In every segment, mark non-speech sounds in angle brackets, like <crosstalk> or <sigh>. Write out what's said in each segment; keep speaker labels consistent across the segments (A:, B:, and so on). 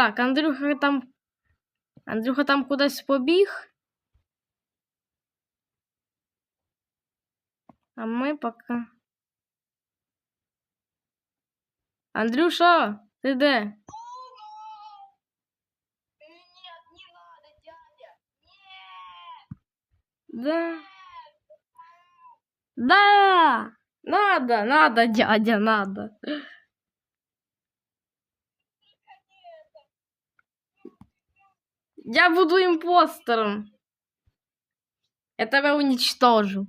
A: Так, Андрюха там. Андрюха там кудись побіг. А ми поки. Андрюша, ти де? Да. Да. Надо, надо, дядя, надо. Я буду импостером. Я тебя уничтожу.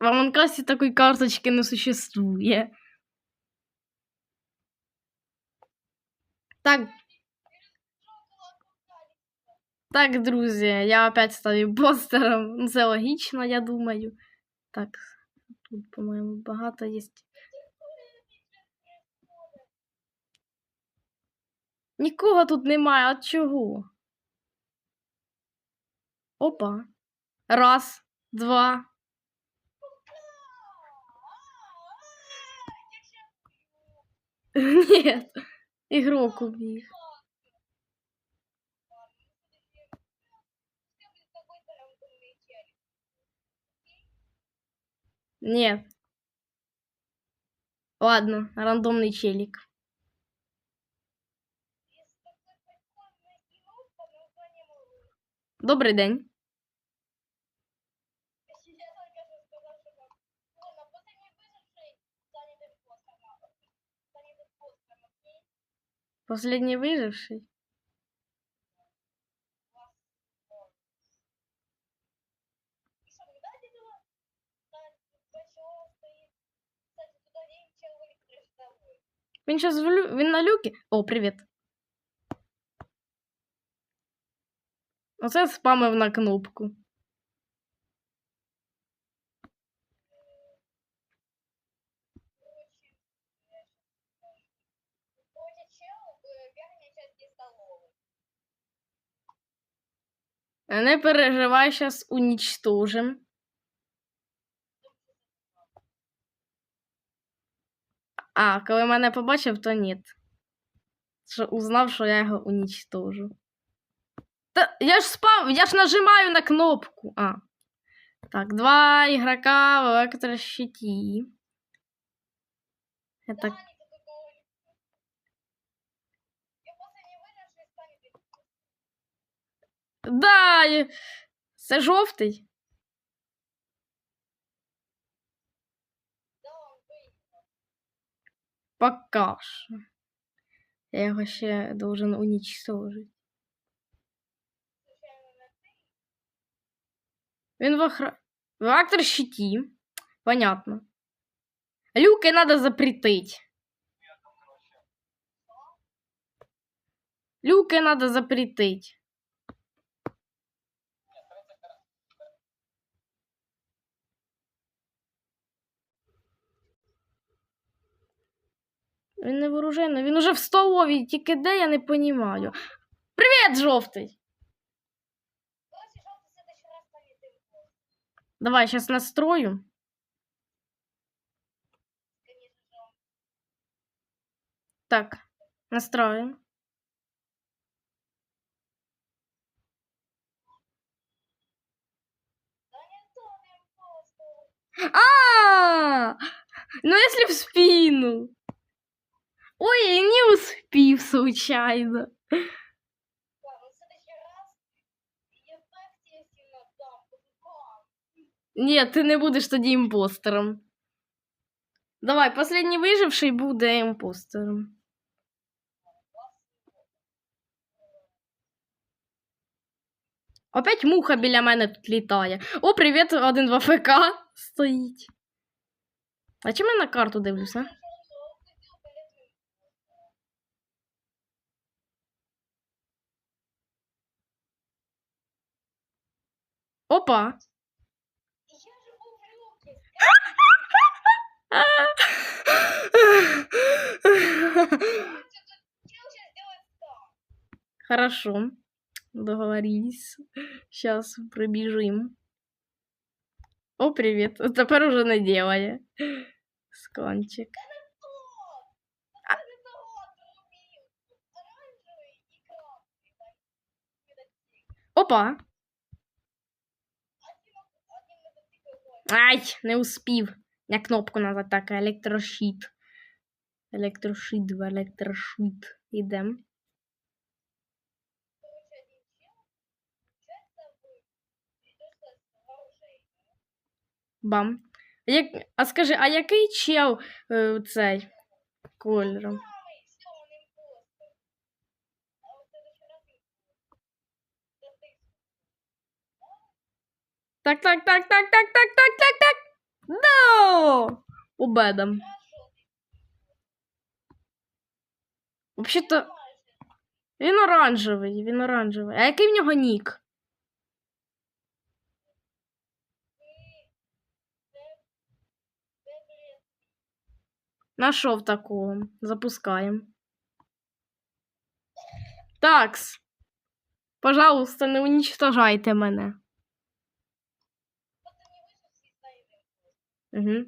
A: В Амонкасі такої карточки не существує. Так. Так, друзі, я опять став імпостером. Ну, Це логічно, я думаю. Так, тут, по-моєму, багато є. Нікого тут немає, от чого? Опа. Раз, два. Нет, игрок убил. Нет. Ладно, рандомный челик. Добрий день. Последний выживший. Він сейчас в лю... Він на люке. О, привіт. Оце спамив на кнопку. Не переживай, сейчас уничтожим. А, коли мене побачив, то ні. Узнав, що я його уничтожу. Та я ж спам, я ж нажимаю на кнопку. А. Так, два ігрока в електрощиті. Это... Да, і- це жовтий. Пока що. Я його ще должен уничтожить. Він в охра... В електрощиті. Понятно. Люки надо запретить. Люки надо запретить. Він не вооружений, він уже в столовій, тільки де я не понімаю. Привіт, жовтий! Давай, сейчас настрою. Так, настроим. А, ну если в спину. Ой, не успів случайно. Нет, ти не будеш тоді імпостером. Давай, последній виживший буде імпостером. Опять муха біля мене тут літає. О, привіт, один 2 ФК стоїть. А чим я на карту дивлюся? Опа. Хорошо. Договорились. Сейчас пробежим. О, привет. <laughs> Топор уже наделали. скончик. Опа! Ай, не успів. На кнопку треба так, електрошіт. Електрошіт, в електрошіт. Ідем. Бам. А, як... а скажи, а який чел е, цей кольором? Так, так, так, так, так, так, так. Да! Убедом. Взагалі-то він оранжевий, він оранжевий. А який в нього нік? Нашов такого. Запускаємо. Такс. Пожалуйста, не уничтожайте мене. Угу.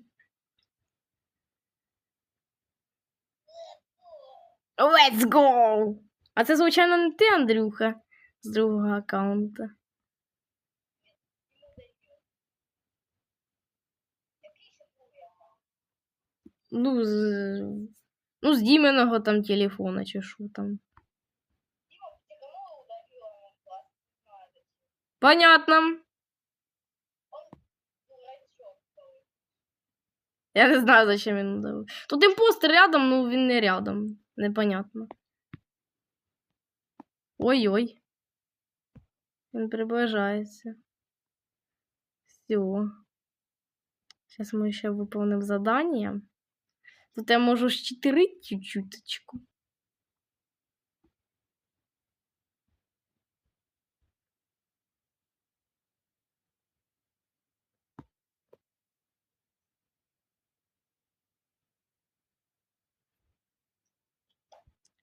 A: Let's go! А це, звичайно, не ти, Андрюха, з другого аккаунта. Ну, з, ну, з Діменого там телефона чи що там.
B: Дима, ты кому удалил ему класс? Не знаю, зачем.
A: Понятно.
B: Дурачок такой.
A: Я не знаю, зачем він удавив. Тут імпостер рядом, ну він не рядом. Непонятно. Ой-ой. Він приближається. Все. Зараз ми ще виповнимо задання. Тут я можу щитирити чуть-чуточку.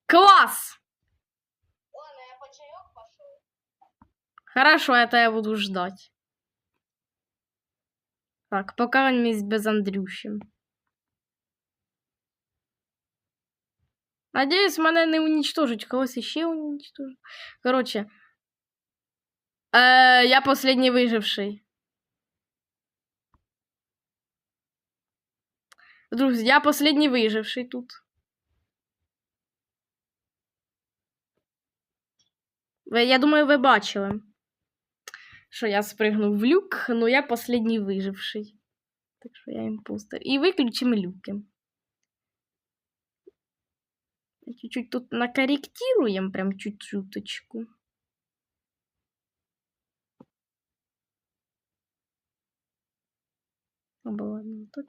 A: Класс!
B: Ладно, я по чаек пошел.
A: Хорошо, это я буду ждать. Так, пока он мисс без Андрюші. Надіюсь, мене не уничтожить. Когось іще уничтожить. Короче. Е, я последний виживший. Друзі, я последний виживший тут. Я думаю, ви бачили, що я спригнув в люк, ну я последній виживший. Так що я імпостер. І виключимо люки. Чуть-чуть тут накорректируем, прям чуть-чуточку. Ладно, так.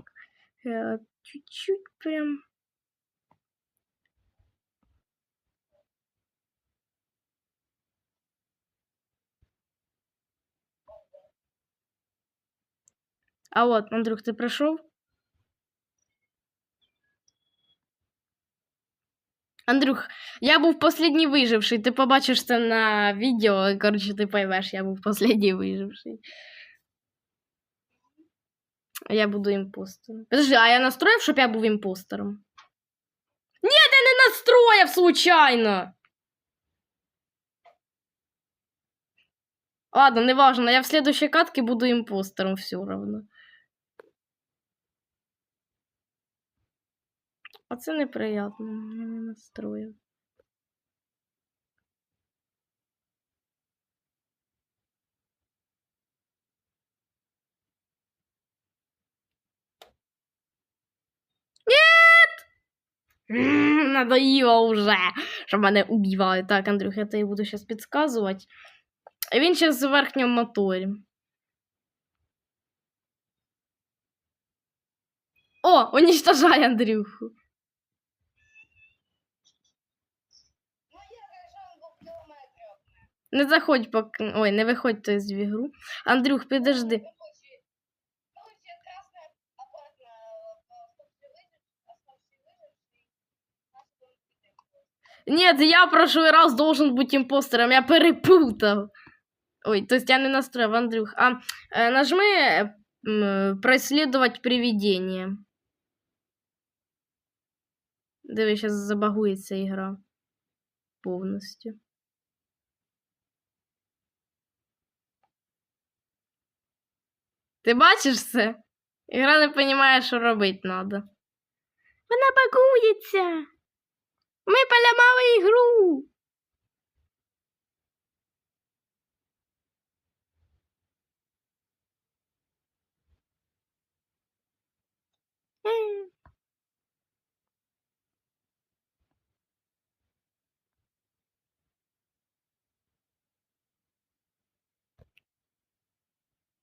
A: Э, Чуть-чуть прям. А от, Андрюх, ти прийшов? Андрюх, я був последній виживший. Ти побачиш це на відео. Коротше, ти поймеш, я був последній виживший. Я буду імпостером. Подожди, а я настроїв, щоб я був імпостером? Ні, я не настроїв случайно. Ладно, неважно, я в следующей катке буду импостером все равно. А це неприємно, я не настроїв. М, Надоело уже, що мене убивають. Так, Андрюх, я тобі буду зараз підказувати. Він зараз в верхньому моторі. О, уничтожай Андрюху.
B: Ну, я как был километров.
A: Не заходь поки. Ой, не виходь то з в ігру. Андрюх, підожди.
B: Короче, короче, красная обратно оставься выживший, оставься выживший. Наш дом будет.
A: Нет, я прошлый раз должен быть импостером, я перепутал. Ой, то есть я не настроил, Андрюх. А, э, нажми э, м, преследовать привидение. Диви, зараз забагується ігра повністю. Ти бачиш це? Ігра не розуміє, що робити треба. Вона багується. Ми поламали ігру.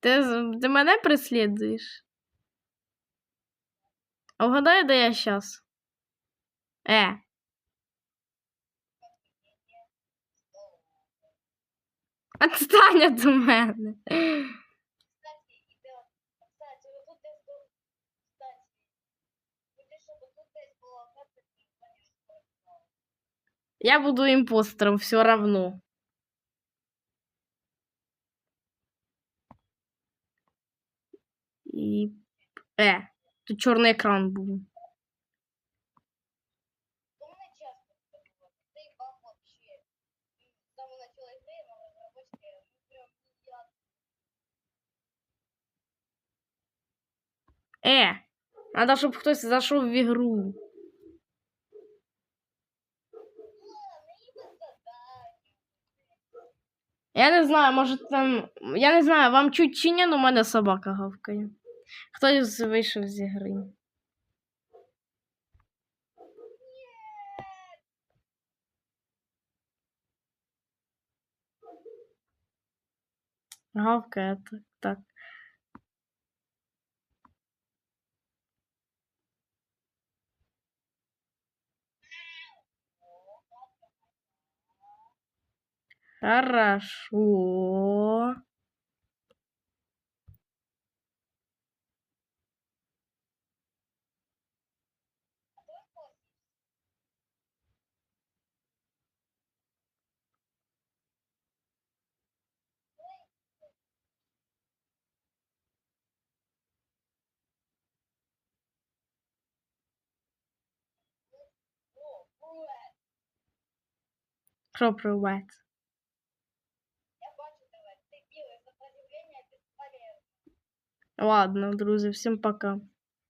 A: Ти, ти мене преслідуєш? А вгадай, де я зараз? Е. Отстань від мене. Я буду импостером все равно. І. Е, тут чорний екран був. Е, надо, щоб хтось зайшов в ігру. Я не знаю, може там. Я не знаю, вам чуть чи ні, но у мене собака гавкає. Хтось вийшов з ігри. Гавкає так. так. Хорошо.
B: О, привет.
A: Що привет?
B: Я бачу тебе. Ти білий, сопротивлення безполезно.
A: Ладно, друзі, всім пока.